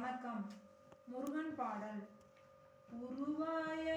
வணக்கம். முருகன் பாடல். உருவாய்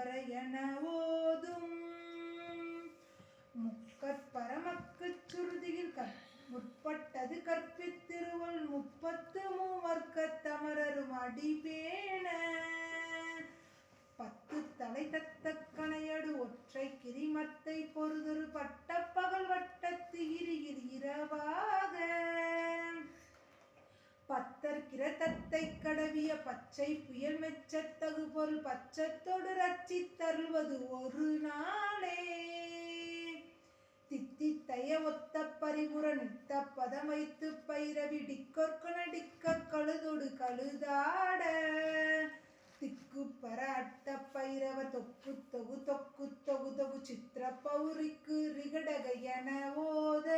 வரையன ஓதும். முக்கற்பரமக்கு சுருதியில் கற் முற்பட்டது கற்பித்திருவள் முப்பத்து மூவர்க்க தமரரும் அடிபேண பத்து தலை தத்த கணையடு ஒற்றை கிரிமத்தை பொறுதொரு பட்ட பகல் வட்டத்து இரு கிரதத்தை கடவிய பச்சை புயல் மெச்சத்தகு பொருள் பச்சத்தோடு ரச்சி தருவது ஒரு நாளே. தித்தித்தைய ஒத்த பரிபுற நித்த பதம் வைத்து பைரவி டிக்கொற்கன டிக்க கழுதொடு கழுதாட. திக்கு பர அட்ட பைரவ தொக்கு தொகு தொக்கு தொகு தொகு சித்திர பௌரிக்கு ரிகடக என ஓத.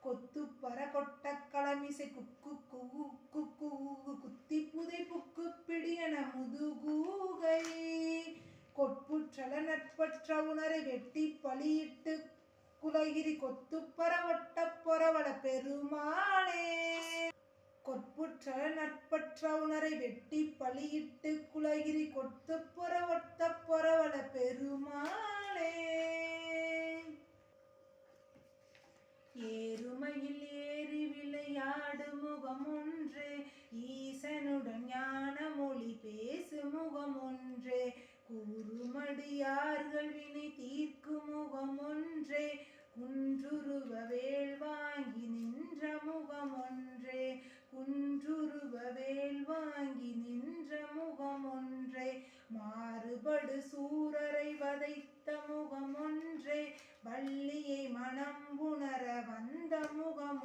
கொத்து பர கொட்ட களமிசை குக்கு குகு குக்கு குத்தி புதை புக்கு பிடியன முதுகூகை. கொட்புற்றல நட்பற்ற உணரை வெட்டி பலியிட்டு குலகிரி கொத்து பரவட்ட பொறவள பெருமாளே கொற்புற்ற நட்பற்ற உணரை வெட்டி பலியிட்டு குலகிரி கொத்து ஒட்ட பொறவள பெருமாளே ஏறுமையில் முகம் ஒன்று ஈசனுடன் ஞான மொழி பேசு முகம் ஒன்றே கூறுமடியார்கள் வினை தீர்க்கும் முகம் ஒன்றே குன்றுருவ வேள் வாங்கி நின்ற முகம் ஒன்றே குன்றுருவ வேள் வாங்கி நின்ற முகம் ஒன்றே மாறுபடு சூரரை வதைத்த முகம் ஒன்றே வள்ளியை மனம் உணர வந்த முகம்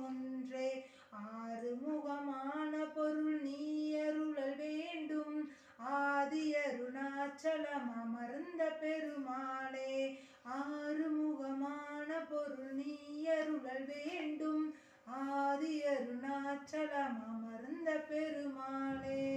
ஆறுமுகமான பொருள் நீ அருளல் வேண்டும். ஆதி அருணாச்சலம் அமர்ந்த பெருமாளே ஆறுமுகமான பொருள் நீ அருளல் வேண்டும். ஆதி அருணாச்சலம் அமர்ந்த பெருமாளே